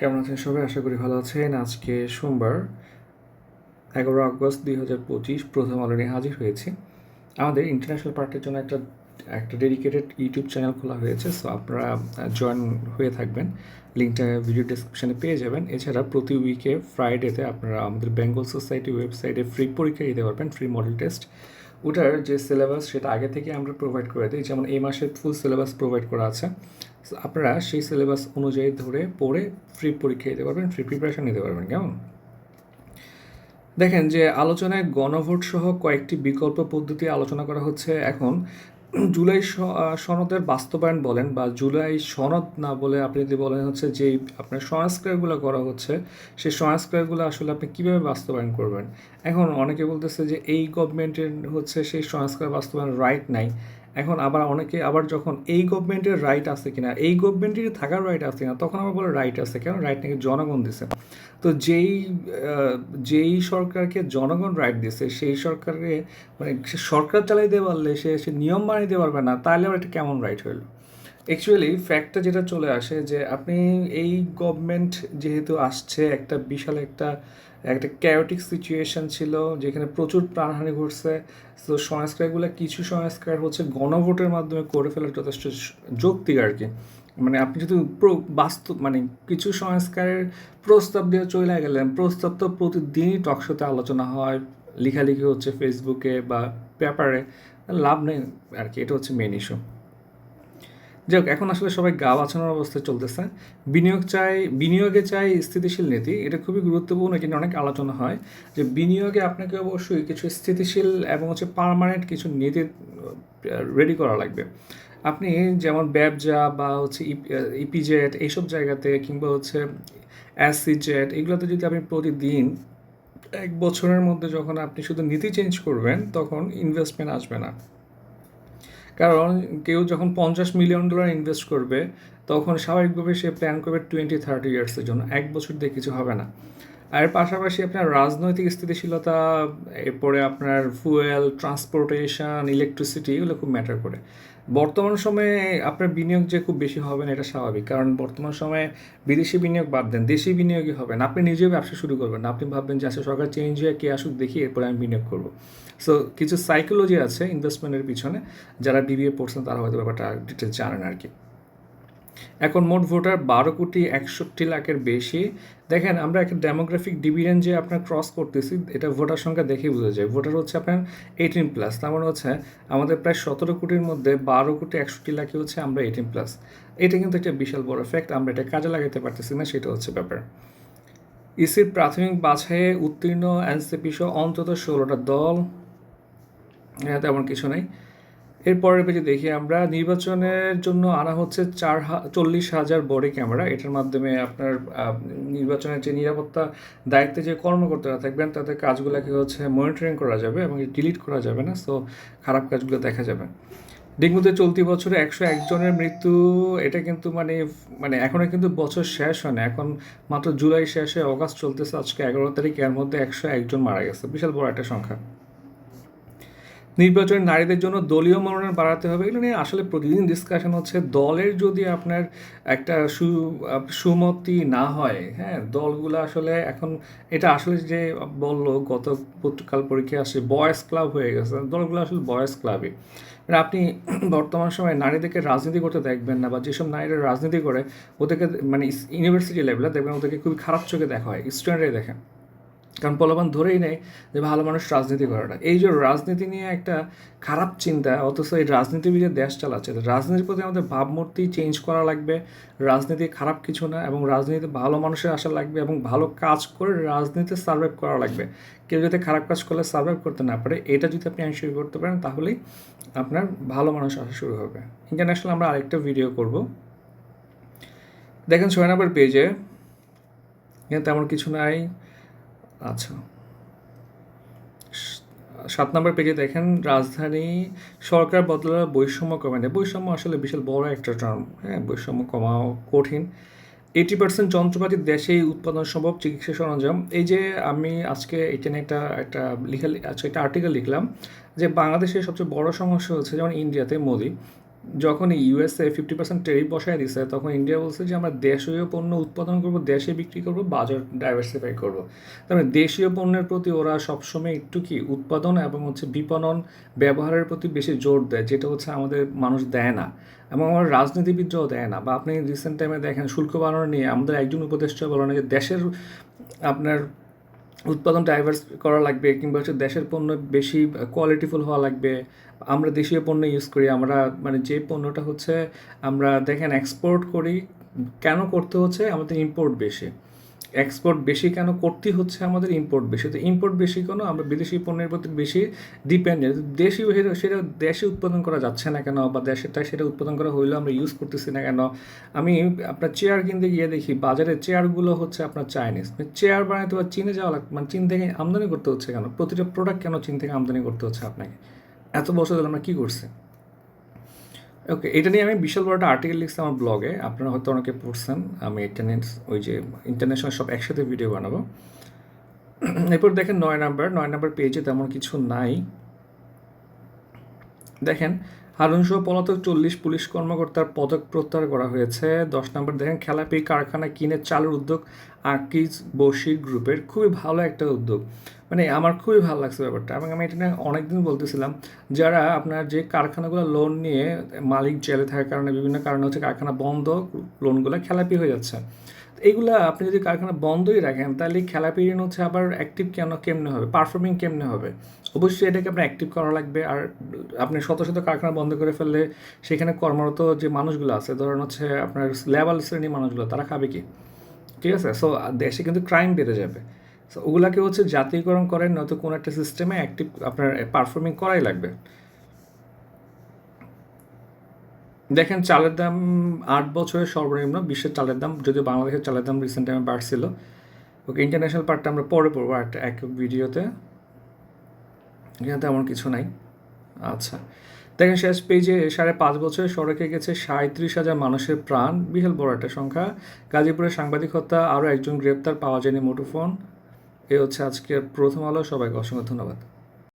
কেমন আছেন সবাই? আশা করি ভালো আছেন। আজকে সোমবার, এগারো আগস্ট দুই হাজার পঁচিশ প্রথম আলো নিয়ে হাজির হয়েছি। আমাদের ইন্টারন্যাশনাল পার্টির জন্য একটা একটা ডেডিকেটেড ইউটিউব চ্যানেল খোলা হয়েছে সো আপনারা জয়েন হয়ে থাকবেন। লিঙ্কটা ভিডিও ডিসক্রিপশানে পেয়ে যাবেন। এছাড়া প্রতি উইকে ফ্রাইডেতে আপনারা আমাদের বেঙ্গল সোসাইটি ওয়েবসাইটে ফ্রি পরীক্ষা দিতে পারবেন ফ্রি মডেল টেস্ট ওটার যে সিলেবাস সেটা আগে থেকে আমরা প্রোভাইড করে দিই। যেমন এই মাসের ফুল সিলেবাস প্রোভাইড করা আছে। আপনারা সেই সিলেবাস অনুযায়ী ধরে পড়ে ফ্রি পরীক্ষা দিতে পারবেন ফ্রি প্রিপারেশন নিতে পারবেন, কেমন? দেখেন যে আলোচনায় গণভোট সহ কয়েকটি বিকল্প পদ্ধতি আলোচনা করা হচ্ছে এখন। জুলাই সনদের বাস্তবায়ন বলেন বা জুলাই সনদ না বলে আপনি যদি বলেন হচ্ছে যে আপনার সংস্কারগুলো করা হচ্ছে, সেই সংস্কারগুলো আসলে আপনি কীভাবে বাস্তবায়ন করবেন? এখন অনেকে বলতেছে যে এই গভর্নমেন্টের হচ্ছে সেই সংস্কার বাস্তবায়ন রাইট নাই। এখন আবার অনেকে আবার যখন এই গভর্নমেন্টের রাইট আছে কিনা, এই গভর্নমেন্টের থাকার রাইট আছে কিনা, তখন আবার বলে রাইট আছে, কেন? রাইট নাকি জনগণ দিছে? তো যেই যেই সরকারকে জনগণ রাইট দিছে, সেই সরকারকে মানে সরকার চালাইতে পারলে, সে সে নিয়ম বানাইতে পারবে না, তাহলে আবার এটা কেমন রাইট হইল? অ্যাকচুয়ালি ফ্যাক্টটা যেটা চলে আসে যে আপনি এই গভর্নমেন্ট যেহেতু আসছে, একটা বিশাল একটা একটা ক্যাওটিক সিচুয়েশন ছিল যেখানে প্রচুর প্রাণহানি ঘটছে। তো সংস্কারগুলো, কিছু সংস্কার হচ্ছে গণভোটের মাধ্যমে করে ফেলার যথেষ্ট যৌক্তিক আর কি। মানে আপনি যদি বাস্তব মানে কিছু সংস্কারের প্রস্তাব দিয়ে চলে গেলেন, প্রস্তাব তো প্রতিদিনই টকশোতে আলোচনা হয়, লেখালেখি হচ্ছে ফেসবুকে বা পেপারে লাভ নেই আর কি, এটা হচ্ছে মেন ইস্যু যাই হোক, এখন আসলে সবাই গা বাঁচানোর অবস্থায় চলতেছে। বিনিয়োগ চাই, বিনিয়োগে চাই স্থিতিশীল নীতি, এটা খুবই গুরুত্বপূর্ণ কিন্তু অনেক আলোচনা হয়। যে বিনিয়োগে আপনাকে অবশ্যই কিছু স্থিতিশীল এবং হচ্ছে পার্মানেন্ট কিছু নীতি রেডি করা লাগবে। আপনি যেমন ব্যবজা বা হচ্ছে ইপিজেট এইসব জায়গাতে কিংবা হচ্ছে অ্যাসিজেট এগুলোতে যদি আপনি প্রতিদিন এক বছরের মধ্যে যখন আপনি শুধু নীতি চেঞ্জ করবেন, তখন ইনভেস্টমেন্ট আসবে না। কারণ কেউ যখন পঞ্চাশ মিলিয়ন ডলার ইনভেস্ট করবে, তখন স্বাভাবিকভাবে সে প্ল্যান করবে টোয়েন্টি থার্টি ইয়ার্সের জন্য। এক বছর দিয়ে কিছু হবে না। আর পাশাপাশি আপনার রাজনৈতিক স্থিতিশীলতা, এরপরে আপনার ফুয়েল ট্রান্সপোর্টেশন ইলেকট্রিসিটি এগুলো খুব ম্যাটার করে। বর্তমান সময়ে আপনার বিনিয়োগ যে খুব বেশি হবে না, এটা স্বাভাবিক। কারণ বর্তমান সময়ে বিদেশি বিনিয়োগ বাদ দেন, দেশি বিনিয়োগই হবে না। আপনি নিজেও ব্যবসা শুরু করবেন আপনি ভাববেন যে আসলে সরকার চেঞ্জ হয়ে কে আসুক, দেখি, এরপরে আমি বিনিয়োগ করব। সো কিছু সাইকোলজি আছে ইনভেস্টমেন্টের পিছনে। যারা বিবিএ পড়ছেন, তারা হয়তো ব্যাপারটা ডিটেলস জানেন আর কি। এখন মোট ভোটার বারো কোটি একষট্টি লাখের বেশি। দেখেন, আমরা একটা ডেমোগ্রাফিক ডিভিডেন্ড যে আপনার ক্রস করতেছি, এটা ভোটার সংখ্যা দেখেই বোঝা যায়। ভোটার হচ্ছে আপনার এইটিন প্লাস তার মানে হচ্ছে আমাদের প্রায় সতেরো কোটির মধ্যে বারো কোটি একষট্টি লাখে হচ্ছে আমরা এইটিন প্লাস এটা কিন্তু একটা বিশাল বড় ফ্যাক্ট আমরা এটা কাজে লাগাতে পারতেছি না, সেটা হচ্ছে ব্যাপার। ইসির প্রাথমিক বাছাইয়ে উত্তীর্ণ এনসিপি সহ অন্তত ষোলোটা দল তেমন কিছু নেই। এরপরের পেজে দেখি আমরা, নির্বাচনের জন্য আনা হচ্ছে চার চল্লিশ হাজার বডি ক্যামেরা এটার মাধ্যমে আপনার নির্বাচনের যে নিরাপত্তা দায়িত্বে যে কর্মকর্তারা থাকবেন, তাদের কাজগুলোকে হচ্ছে মনিটরিং করা যাবে এবং ডিলিট করা যাবে না সো খারাপ কাজগুলো দেখা যাবে। ডেঙ্গুতে চলতি বছরে একশো একজনের মৃত্যু, এটা কিন্তু মানে মানে এখনও কিন্তু বছর শেষ হয় না। এখন মাত্র জুলাই শেষে অগাস্ট চলতেছে, আজকে এগারো তারিখ, এর মধ্যে একশো একজন মারা গেছে। বিশাল বড় একটা সংখ্যা। নির্বাচনে নারীদের জন্য দলীয় মনোনয়ন বাড়াতে হবে, এগুলো নিয়ে আসলে প্রতিদিন ডিসকাশন হচ্ছে। দলের যদি আপনার একটা সু, সুমতি না হয় হ্যাঁ দলগুলো আসলে এখন এটা আসলে যে বলল, গত কাল পরীক্ষায় আসে বয়েজ ক্লাব হয়ে গেছে, দলগুলো আসলে বয়েজ ক্লাবই মানে আপনি বর্তমান সময়ে নারীদেরকে রাজনীতি করতে দেখবেন না, বা যেসব নারীরা রাজনীতি করে, ওদেরকে মানে ইউনিভার্সিটি লেভেলে দেখবেন, ওদেরকে খুবই খারাপ চোখে দেখা হয় স্টুডেন্টরাই দেখেন। কারণ প্রলোভন ধরেই নেয় যে ভালো মানুষ রাজনীতি করে না। এই যে রাজনীতি নিয়ে একটা খারাপ চিন্তা, অথচ এই রাজনীতিবিদের দেশ চালাচ্ছে, রাজনীতির প্রতি আমাদের ভাবমূর্তি চেঞ্জ করা লাগবে, রাজনীতি খারাপ কিছু না এবং রাজনীতিতে ভালো মানুষের আসা লাগবে এবং ভালো কাজ করে রাজনীতিতে সার্ভাইভ করা লাগবে। কেউ যদি খারাপ কাজ করলে সার্ভাইভ করতে না পারে, এটা যদি আপনি এনশিওর করতে পারেন, তাহলেই আপনার ভালো মানুষ আসা শুরু হবে। ইন্টারন্যাশনাল আমরা আরেকটা ভিডিও করব। দেখেন ছয় নম্বর পেজে এখানে তেমন কিছু নাই। আচ্ছা। সাত নম্বর পেজে দেখেন, রাজধানী, সরকার বদলার বৈষম্য কমে নেয় বৈষম্য আসলে বিশাল বড় একটা টার্ম হ্যাঁ বৈষম্য কমাও কঠিন। এইটি পার্সেন্ট যন্ত্রপাতি দেশেই উৎপাদন সম্ভব, চিকিৎসা সরঞ্জাম। এই যে আমি আজকে এখানে একটা একটা লিখা আচ্ছা একটা আর্টিকেল লিখলাম যে, বাংলাদেশের সবচেয়ে বড় সমস্যা হচ্ছে যেমন ইন্ডিয়াতে মোদি। যখন ইউএসএ ফিফটি পার্সেন্ট টেরিফ বসায় দিছে, তখন ইন্ডিয়া বলছে যে আমরা দেশীয় পণ্য উৎপাদন করব, দেশে বিক্রি করব, বাজার ডাইভার্সিফাই করব। তার মানে দেশীয় পণ্যের প্রতি ওরা সবসময় একটু কি উৎপাদন এবং হচ্ছে বিপণন ব্যবহারের প্রতি বেশি জোর দেয়, যেটা হচ্ছে আমাদের মানুষ দেয় না এবং আমার রাজনীতিবিদরাও দেয় না। বা আপনি রিসেন্ট টাইমে দেখেন শুল্ক বাড়ানো নিয়ে আমাদের একজন উপদেষ্টা বলেন যে দেশের আপনার উৎপাদন ডাইভার্স করা লাগবে কিংবা হচ্ছে দেশের পণ্য বেশি কোয়ালিটিফুল হওয়া লাগবে। আমরা দেশীয় পণ্য ইউজ করি, আমরা মানে যে পণ্যটা হচ্ছে আমরা দেখেন এক্সপোর্ট করি, কেন করতে হচ্ছে? আমাদের ইম্পোর্ট বেশি। এক্সপোর্ট বেশি কেন করতে হচ্ছে আমাদের ইম্পোর্ট বেশি? তো ইম্পোর্ট বেশি কেন? আমরা বিদেশি পণ্যের প্রতি বেশি ডিপেন্ডেন্ট দেশি সেটা দেশে উৎপাদন করা যাচ্ছে না কেন বা দেশেরটা সেটা উৎপাদন করা হইলেও আমরা ইউজ করতেছি না কেন? আমি আপনার চেয়ার কিনতে গিয়ে দেখি বাজারে চেয়ারগুলো হচ্ছে আপনার চাইনিজ চেয়ার বানাতে বা চীনে যাওয়া লাগবে মানে চীন থেকে আমদানি করতে হচ্ছে কেন? প্রতিটা প্রোডাক্ট কেন চীন থেকে আমদানি করতে হচ্ছে আপনাকে? এত বছর ধরে আমরা কী করছি? ওকে এটা নিয়ে আমি বিশাল বড় একটা আর্টিকেল লিখছি আমার ব্লগে আপনারা হয়তো অনেকে পড়ছেন, আমি এটা নিয়ে ওই যে ইন্টারন্যাশনাল সব একসাথে ভিডিও বানাবো। এরপর দেখেন নয় নাম্বার নয় নাম্বার পেজে তেমন কিছু নাই। দেখেন হারুনসহ পলাতক চল্লিশ পুলিশ কর্মকর্তার পদক প্রত্যাহার করা হয়েছে। দশ নম্বর দেখেন খেলাপি কারখানা কিনে চালুর উদ্যোগ আকিজ বশির গ্রুপের। খুবই ভালো একটা উদ্যোগ। মানে আমার খুবই ভালো লাগছে ব্যাপারটা। এবং আমি এটা নিয়ে অনেকদিন বলতেছিলাম, যারা আপনার যে কারখানাগুলো লোন নিয়ে মালিক জেলে থাকার কারণে বিভিন্ন কারণে হচ্ছে কারখানা বন্ধ লোনগুলো খেলাপি হয়ে যাচ্ছে। এইগুলা আপনি যদি কারখানা বন্ধই রাখেন, তাহলে খেলাপি ঋণ হচ্ছে আবার অ্যাক্টিভ কেন, কেমনে হবে? পারফর্মিং কেমনে হবে? অবশ্যই এটাকে আপনার অ্যাক্টিভ করা লাগবে। আর আপনি শত শত কারখানা বন্ধ করে ফেললে সেখানে কর্মরত যে মানুষগুলো আছে, ধরেন হচ্ছে আপনার লেভেল শ্রেণির মানুষগুলো, তারা খাবে কি? ঠিক আছে? সো দেশে কিন্তু ক্রাইম বেড়ে যাবে। সো ওগুলাকে হচ্ছে জাতীয়করণ করেন, নয়তো কোনো একটা সিস্টেমে অ্যাক্টিভ আপনার পারফর্মিং করাই লাগবে। দেখেন, চালের দাম আট বছরের সর্বনিম্ন, বিশ্বের চালের দাম, যদিও বাংলাদেশের চালের দাম রিসেন্ট টাইমে বাড়ছিল। ওকে ইন্টারন্যাশনাল পার্টটা আমরা পরে পড়ব একটা এক ভিডিওতে। এখানে তেমন কিছু নাই। আচ্ছা দেখেন, শেষ পেজে সাড়ে পাঁচ বছরে সড়কে গেছে সাঁত্রিশ হাজার মানুষের প্রাণ। বিশাল বড় একটা সংখ্যা। গাজীপুরের সাংবাদিক হত্যা, আরও একজন গ্রেপ্তার, পাওয়া যায়নি মুঠোফোন। এ হচ্ছে আজকের প্রথম আলো। সবাইকে অসংখ্য ধন্যবাদ।